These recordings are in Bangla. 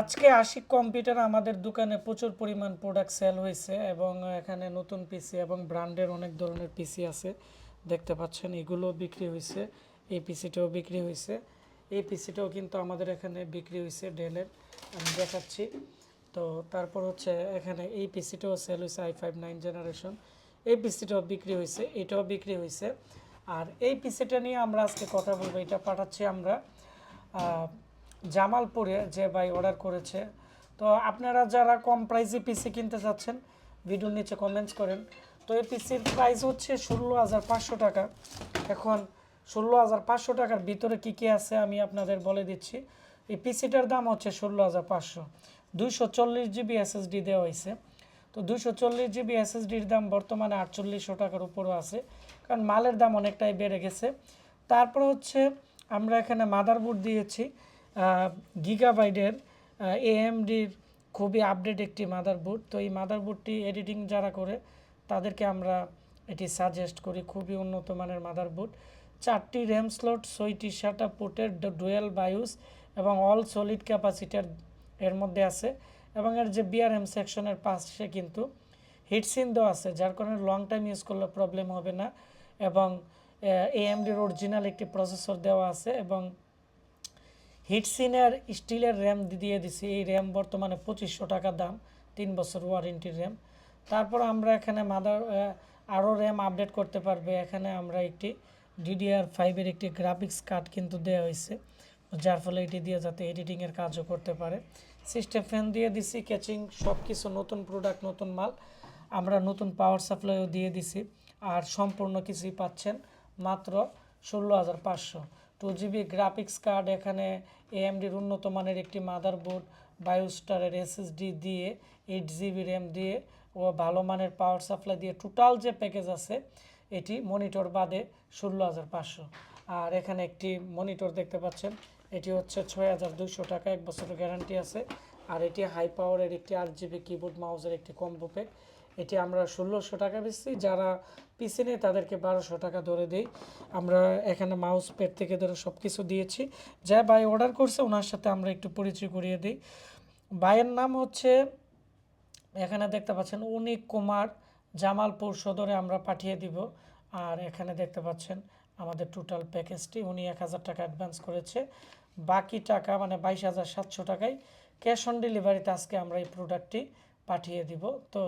আজকে আশিক কম্পিউটার আমাদের দোকানে প্রচুর পরিমাণ প্রোডাক্ট সেল হয়েছে এবং এখানে নতুন পিসি এবং ব্র্যান্ডের অনেক ধরনের পিসি আছে। দেখতে পাচ্ছেন এগুলো বিক্রি হয়েছে, এই পিসিটাও বিক্রি হয়েছে। এই পিসিটাও কিন্তু আমাদের এখানে বিক্রি হয়েছে ডেলের আমি দেখাচ্ছি। তো তারপর হচ্ছে এখানে এই পিসিটাও সেল হয়েছে আই ফাইভ নাইন জেনারেশন এই পিসিটাও বিক্রি হয়েছে, এটাও বিক্রি হয়েছে। আর এই পিসিটা নিয়ে আমরা আজকে কথা বলব, এটা পাঠাচ্ছি আমরা। জামালপুরে যে ভাই অর্ডার করেছে। তো আপনারা যারা কম প্রাইসে পিসি কিনতে চাচ্ছেন ভিডিওর নিচে কমেন্টস করেন। তো এই পিসির প্রাইস হচ্ছে ষোলো হাজার পাঁচশো টাকা। এখন ষোলো হাজার পাঁচশো টাকার ভিতরে কী কী আছে আমি আপনাদের বলে দিচ্ছি। এই পিসিটার দাম হচ্ছে ষোলো হাজার পাঁচশো। দুইশো চল্লিশ জিবি এসএসডি দেওয়া হয়েছে। তো দুশো চল্লিশ জিবি এসএসডির দাম বর্তমানে আটচল্লিশশো টাকার উপরও আছে। কারণ মালের দাম অনেকটাই বেড়ে গেছে। তারপর হচ্ছে আমরা এখানে মাদারবোর্ড দিয়েছি। গিগাবাইডের এএমডির খুবই আপডেট একটি মাদারবোর্ড তো এই মাদারবোর্ডটি এডিটিং যারা করে, তাদেরকে আমরা এটি সাজেস্ট করি, খুবই উন্নত মানের মাদারবোর্ড চারটি র্যাম স্লট ছয়টি শাটা পোর্টের ডুয়েল বায়ুস এবং অল সলিড ক্যাপাসিটার এর মধ্যে আছে। এবং এর যে বিআরএম সেকশনের পাশে কিন্তু হিটসিন দেওয়া আছে, যার কারণে লং টাইম ইউজ করলে প্রবলেম হবে না। এবং এএমডির অরিজিনাল একটি প্রসেসর দেওয়া আছে এবং হিটসিনের স্টিলের র্যাম দিয়ে দিছি। এই র্যাম বর্তমানে পঁচিশশো টাকা দাম, তিন বছর ওয়ারেন্টির র্যাম। তারপর আমরা এখানে মাদার আরও র্যাম আপডেট করতে পারবে। এখানে আমরা একটি ডিডিআর ফাইভের একটি গ্রাফিক্স কার্ড কিন্তু দেওয়া হয়েছে, যার ফলে এটি দিয়ে যাতে এডিটিংয়ের কাজও করতে পারে। সিস্টেম ফ্যান দিয়ে দিছি ক্যাচিং সব কিছু নতুন প্রোডাক্ট নতুন মাল। আমরা নতুন পাওয়ার সাপ্লাইও দিয়ে দিছি, আর সম্পূর্ণ কিছুই পাচ্ছেন মাত্র ষোলো হাজার পাঁচশো। টু জিবি গ্রাফিক্স কার্ড এখানে এএমডির উন্নত মানের একটি মাদারবোর্ড, বায়োস্টারের এসএসডি দিয়ে এইট জিবি র্যাম দিয়ে ও ভালো মানের পাওয়ার সাপ্লাই দিয়ে টোটাল যে প্যাকেজ আছে, এটি মনিটর বাদে ষোলো হাজার পাঁচশো। আর এখানে একটি মনিটর দেখতে পাচ্ছেন, এটি হচ্ছে ছয় হাজার দুইশো টাকা, এক বছরের গ্যারান্টি আছে। আর এটি হাই পাওয়ারের একটি আট জিবি কিবোর্ড মাউসের একটি কম্বো প্যাক এটি আমরা ষোলোশো টাকা বেচছি। যারা পিসি নেই তাদেরকে বারোশো টাকা ধরে দিই। আমরা এখানে মাউস প্যাড থেকে ধরে সব কিছু দিয়েছি। যা ভাই অর্ডার করছে, ওনার সাথে আমরা একটু পরিচয় করিয়ে দিই। ভাইয়ের নাম হচ্ছে, এখানে দেখতে পাচ্ছেন উনিক কুমার জামালপুর সদরে আমরা পাঠিয়ে দিব। আর এখানে দেখতে পাচ্ছেন, আমাদের টোটাল প্যাকেজটি উনি এক হাজার টাকা অ্যাডভান্স করেছে। বাকি টাকা মানে বাইশ হাজার সাতশো টাকায় ক্যাশ অন ডেলিভারিতে আজকে আমরা এই প্রোডাক্টটি পাঠিয়ে দিব। তো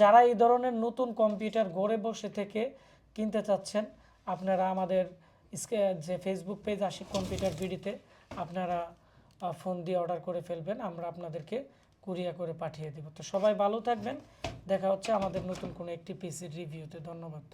যারা এই ধরনের নতুন কম্পিউটার গড়ে বসে থেকে কিনতে চাচ্ছেন, আপনারা আমাদের যে ফেসবুক পেজ আশিক কম্পিউটার বিডিতে, আপনারা ফোন দিয়ে অর্ডার করে ফেলবেন, আমরা আপনাদেরকে কুরিয়া করে পাঠিয়ে দেব। তো সবাই ভালো থাকবেন। দেখা হচ্ছে আমাদের নতুন কোনো একটি পিসির রিভিউতে। ধন্যবাদ।